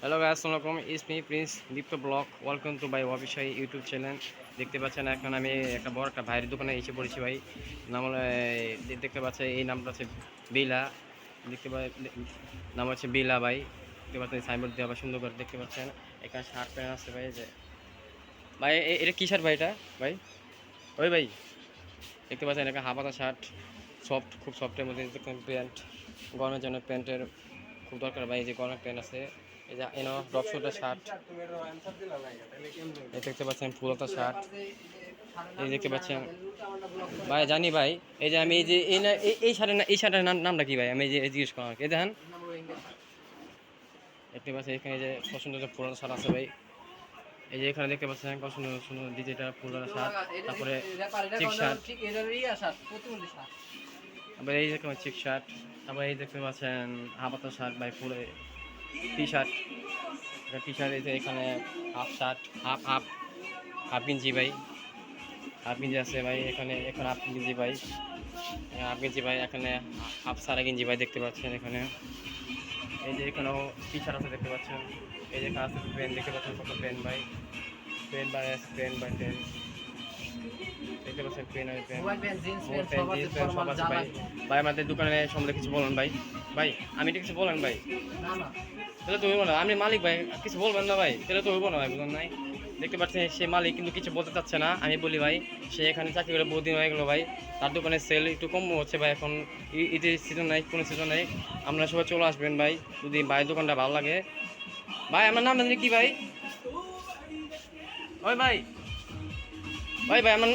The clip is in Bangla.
হ্যালো গাইস আসসালামু আলাইকুম। Is me Prince Dipto vlog welcome to by official YouTube channel দেখতে পাচ্ছেন এখন আমি একটা বড় একটা ভাইয়ের দোকানে এসে পড়েছি ভাই। নাম দেখতে পাচ্ছেন, এই নামটা হচ্ছে বিলা। দেখতে নাম হচ্ছে বিলা ভাই। দেখতে পাচ্ছেন সাইনবোর্ড দেওয়া বা সুন্দর করে দেখতে পাচ্ছেন। এখানে শার্ট প্যান্ট আছে ভাই যে। ভাই এটা কী শার্ট ভাই এটা? ভাই? ওই ভাই। দেখতে পাচ্ছেন একটা হাফাতা শার্ট সফট খুব সফটের মধ্যে প্যান্ট গরমের জন্য প্যান্টের খুব দরকার ভাই যে গরমের প্যান্ট আছে। এই যে এনো ড্রপ শার্ট এই দেখতে পাচ্ছেন পুরোটা শার্ট এই দেখতে পাচ্ছেন। ভাই, জানি ভাই, এই যে আমি এই যে, এই না, এই- শার্টের না- এই শার্টের নাম, নামটা কি ভাই? আমি যে জিজ্ঞেস করলাম এই দেখেন। দেখতে পাচ্ছেন, এখানে যে পছন্দ পুরোনো শার্ট আছে ভাই। এই যে এখানে দেখতে পাচ্ছেন কত সুন্দর ডিজিটাল পুরোনো শার্ট তারপরে চিক শার্ট তারপরে এই দেখতে চিক শার্ট তারপরে এই দেখতে পাচ্ছেন হাফাতা শার্ট বাই ফুলে টি শার্ট টি শার্ট যে এখানে half shirt half half half গেঞ্জি ভাই। হাফ গেঞ্জি আছে ভাই এখানে এখানে হাফ গেঞ্জি ভাই। হাফ গেঞ্জি ভাই এখানে হাফ সারা গেঞ্জি ভাই দেখতে পাচ্ছেন এখানে। এই যে এখানেও টি শার্ট আছে দেখতে পাচ্ছেন। এই যে এখানে আছে পেন দেখতে পাচ্ছেন কত পেন ভাই। Pen by pen by pen দেখতে পাচ্ছেন পেন আর পেন সব আছে ভাই। ভাই আমাদের দোকানে সম্বন্ধে কিছু বলেন ভাই। ভাই আমি এটা কিছু বলেন ভাই। না না। তাহলে তো হইব না। আমি মালিক ভাই, কিছু বলবেন না ভাই? তাহলে তো হইব না ভাই, বুঝলেন নাই? দেখতে পাচ্ছেন, সে মালিক কিন্তু কিছু বলতে চাচ্ছে না, আমি বলি ভাই, সে এখানে চাকরি করে বহুদিন হয়ে গেলো ভাই। তার দোকানে সেল একটু কম হচ্ছে ভাই, এখন ঈদের সিজন নাই কোনো সিজন নাই। আপনারা সবাই চলে আসবেন ভাই, যদি ভাই দোকানটা ভালো লাগে। ভাই আমার নাম জানি কি ভাই? ওই ভাই। ভাই ভাই আমার